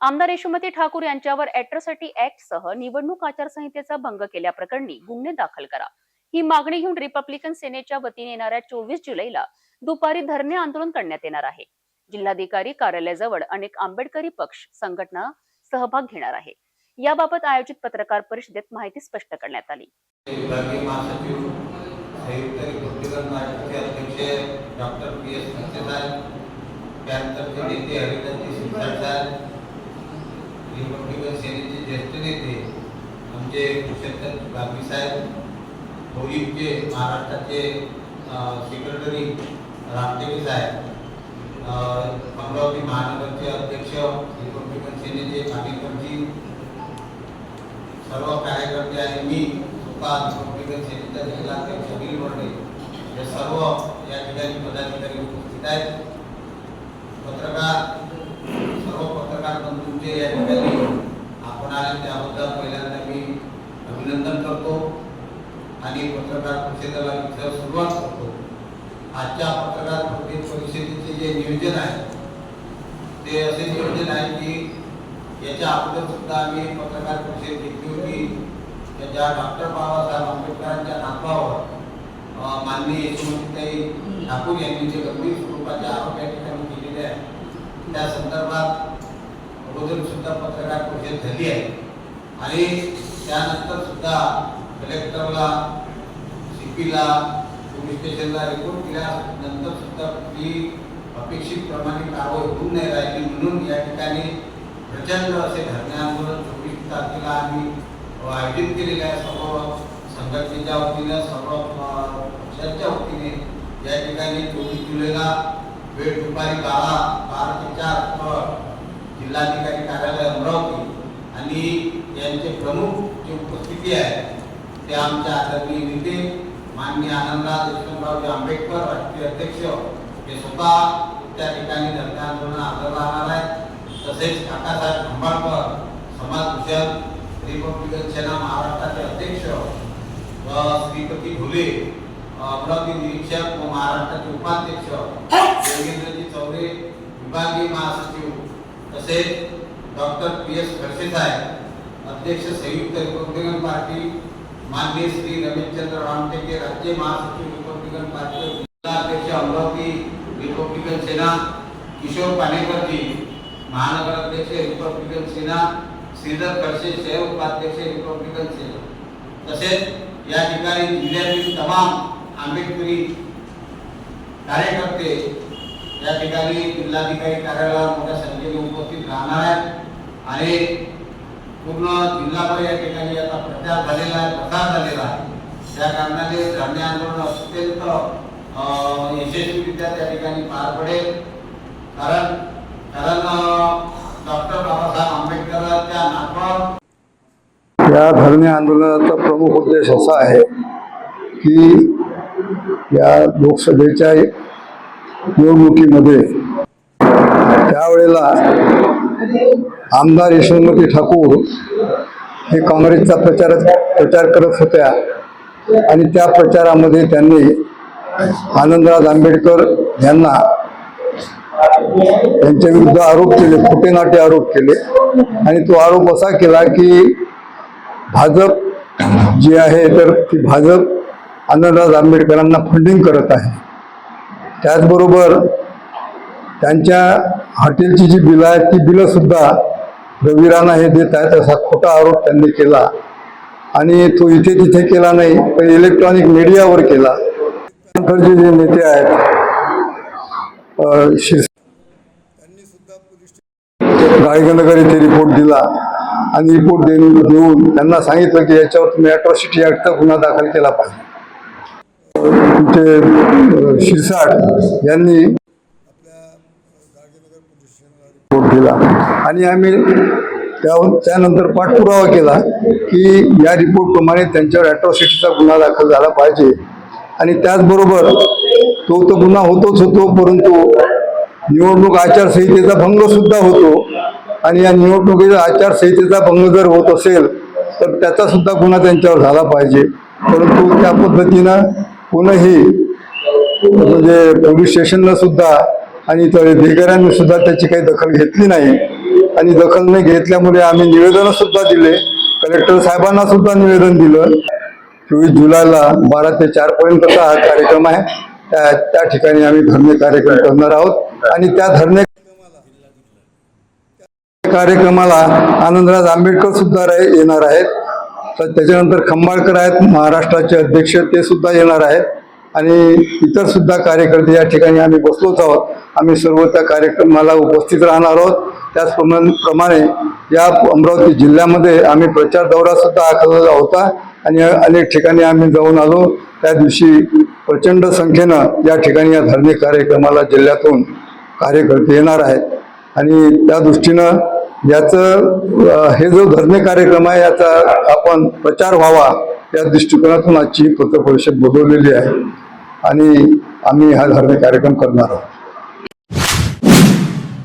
आमदार यशोमती ठाकूर यांच्यावर atrocity act सह निवडणूक आचारसंहितेचा भंग केल्याप्रकरणी गुन्हे दाखल करा. ही मागणी घेऊन रिपब्लिकन सेनेच्या वतीने येणाऱ्या चोवीस जुलैला दुपारी धरणे आंदोलन करण्यात येणार आहे. जिल्हाधिकारी कार्यालयाजवळ अनेक आंबेडकरी पक्ष संघटना सहभाग घेणार आहे. याबाबत आयोजित पत्रकार परिषदेत माहिती स्पष्ट करण्यात आली. डॉक्टर पी एस साहेब नेते सेनेचे ज्येष्ठ नेते आमचे कुशलचंद गांधी साहेब होळीचे महाराष्ट्राचे सेक्रेटरी रामदेवी साहेब अमरावती महानगरचे अध्यक्ष रिपब्लिकन सेनेचे पाटीलकरजी सर्व कार्यकर्ते आणि मी स्वतः रिपब्लिकन सेनेचा जिल्हाध्यक्ष अनिल वर्डे हे सर्व या ठिकाणी पदाधिकारी उपस्थित आहेत पत्रकार सर्व पत्रकार बंधूंचे या ठिकाणी आपण आले त्याबद्दल पहिल्यांदा मी अभिनंदन करतो आम्ही पत्रकार परिषदेला इथं सुरुवात करतो. आजच्या पत्रकार परिषदेचे जे नियोजन आहे ते असे नियोजन आहे की याच्या अगोदर सुद्धा आम्ही पत्रकार परिषद घेतली होती. त्याच्या डॉक्टर बाबासाहेब आंबेडकरांच्या नातवावर माननीय यशोमतीताई ठाकूर यांनी जे गंभीर स्वरूपाचे आरोप या ठिकाणी केलेले आहेत. त्या संदर्भात अगोदर सुद्धा पत्रकार परिषद झाली आहे. आणि त्यानंतर सुद्धा कलेक्टरला किला पोलीस स्टेशनला रिपोर्ट केल्यानंतर सुद्धा ती अपेक्षित प्रमाणे कारवाई होऊन नाही राहिली. म्हणून या ठिकाणी प्रचंड असे धरणे आंदोलन चोवीस तारखेला आम्ही आयोजित केलेले आहे. सर्व संघटनेच्या वतीनं सर्व पक्षांच्या वतीने या ठिकाणी चोवीस जुलैला वेळ दुपारी बारा बारा ते चार जिल्हाधिकारी कार्यालय अमरावती आणि यांचे प्रमुख जे उपस्थिती आहे ते आमच्या आदरणीय नेते माननीय आनंदराज यशवंतरावजी आंबेडकर राष्ट्रीय अध्यक्ष हे स्वतः त्या ठिकाणी धरणे आंदोलन हजर राहणार आहेत. तसेच काकासाहेब खंबाळकर समाजभूषण रिपब्लिकन सेना महाराष्ट्राचे अध्यक्ष व श्रीपती घुले अमरावती निरीक्षक व महाराष्ट्राचे उपाध्यक्ष योगेंद्रजी चौरे विभागीय महासचिव तसेच डॉक्टर पी एस खडसे साहेब अध्यक्ष संयुक्त रिपब्लिकन पार्टी माननीय श्री रमेशचंद्र रामटेके राज्य महासचिव रिपब्लिकन पार्टी जिल्हाध्यक्ष अमरावती रिपब्लिकन सेना, किशोर पाणेकरजी महानगर अध्यक्ष रिपब्लिकन सेना, श्रीधर खडसे शहर उपाध्यक्ष रिपब्लिकन सेना. तसेच या ठिकाणी जिल्ह्यातील तमाम आंबेडकरी कार्यकर्ते या ठिकाणी जिल्हाधिकारी कार्यालयावर मोठ्या संख्येने उपस्थित राहणार आहेत. आणि पूर्ण जिल्हाभर या ठिकाणी आता प्रचार झालेला आहे प्रसार झालेला आहे. त्या कारणाने धान्य आंदोलन अत्यंत यशस्वीरित्या त्या ठिकाणी पार पडेल. कारण कारण डॉक्टर बाबासाहेब आंबेडकरांच्या नातवावर या धरणे आंदोलनाचा प्रमुख उद्देश असा आहे की या लोकसभेच्या निवडणुकीमध्ये त्यावेळेला आमदार यशोमती ठाकूर हे काँग्रेसचा प्रचार प्रचार करत होत्या. आणि त्या प्रचारामध्ये त्यांनी आनंदराज आंबेडकर यांना त्यांच्या विरुद्ध आरोप केले खोटे नाटे आरोप केले. आणि तो आरोप असा केला की भाजप जी आहे तर ती भाजप आनंदराज आंबेडकरांना फंडिंग करत आहे. त्याचबरोबर त्यांच्या हॉटेलची जी बिलं आहेत ती बिलंसुद्धा सुद्धा हे देत आहेत असा खोटा आरोप त्यांनी केला. आणि तो इथे तिथे केला नाही पण इलेक्ट्रॉनिक मीडियावर केला. नंतरचे जे नेते आहेत अं, शिर गाळगंधकर येथे रिपोर्ट दिला. आणि रिपोर्ट देऊन देऊन त्यांना सांगितलं की याच्यावर तुम्ही अट्रॉसिटी ऍक्टचा गुन्हा दाखल केला पाहिजे. ते शिरसाट यांनी रिपोर्ट केला. आणि आम्ही त्या त्यानंतर पाठपुरावा केला की या रिपोर्टप्रमाणे त्यांच्यावर अॅट्रॉसिटीचा गुन्हा दाखल झाला पाहिजे. आणि त्याचबरोबर तो तो गुन्हा होतोच होतो परंतु निवडणूक आचारसंहितेचा भंग सुद्धा होतो. आणि या निवडणुकीचा आचारसंहितेचा भंग जर होत असेल तर त्याचा सुद्धा गुन्हा त्यांच्यावर झाला पाहिजे. परंतु त्या पद्धतीनं कोणही म्हणजे पोलीस स्टेशनला सुद्धा आणि इतर सुद्धा त्याची काही दखल घेतली नाही. आणि दखल न घेतल्यामुळे आम्ही निवेदन सुद्धा दिले. कलेक्टर साहेबांना सुद्धा निवेदन दिलं. चोवीस जुलैला बारा ते चार पर्यंतचा हा कार्यक्रम आहे. त्या त्या ठिकाणी आम्ही धरणे कार्यक्रम करणार आहोत. आणि त्या धरणे कार्यक्रमाला आनंदराज आंबेडकर सुद्धा येणार आहेत. तर त्याच्यानंतर खंबाळकर आहेत महाराष्ट्राचे अध्यक्ष ते सुद्धा येणार आहेत. आणि इतर सुद्धा कार्यकर्ते या ठिकाणी आम्ही बसलोच आहोत. आम्ही सर्व त्या कार्यक्रमाला उपस्थित राहणार आहोत. त्याचप्रमाणे प्रमाणे या अमरावती जिल्ह्यामध्ये आम्ही प्रचार दौरासुद्धा आखलेला होता आणि अनेक ठिकाणी आम्ही जाऊन आलो. त्या दिवशी प्रचंड संख्येनं या ठिकाणी या धार्मिक कार्यक्रमाला जिल्ह्यातून कार्यकर्ते येणार आहेत. आणि त्या दृष्टीनं याचं हे जो धार्मिक कार्यक्रम आहे याचा आपण प्रचार व्हावा या दृष्टिकोनातून आजची ही पत्रपरिषद बोलवलेली आहे. आणि आम्ही हा धार्मिक कार्यक्रम करणार आहोत.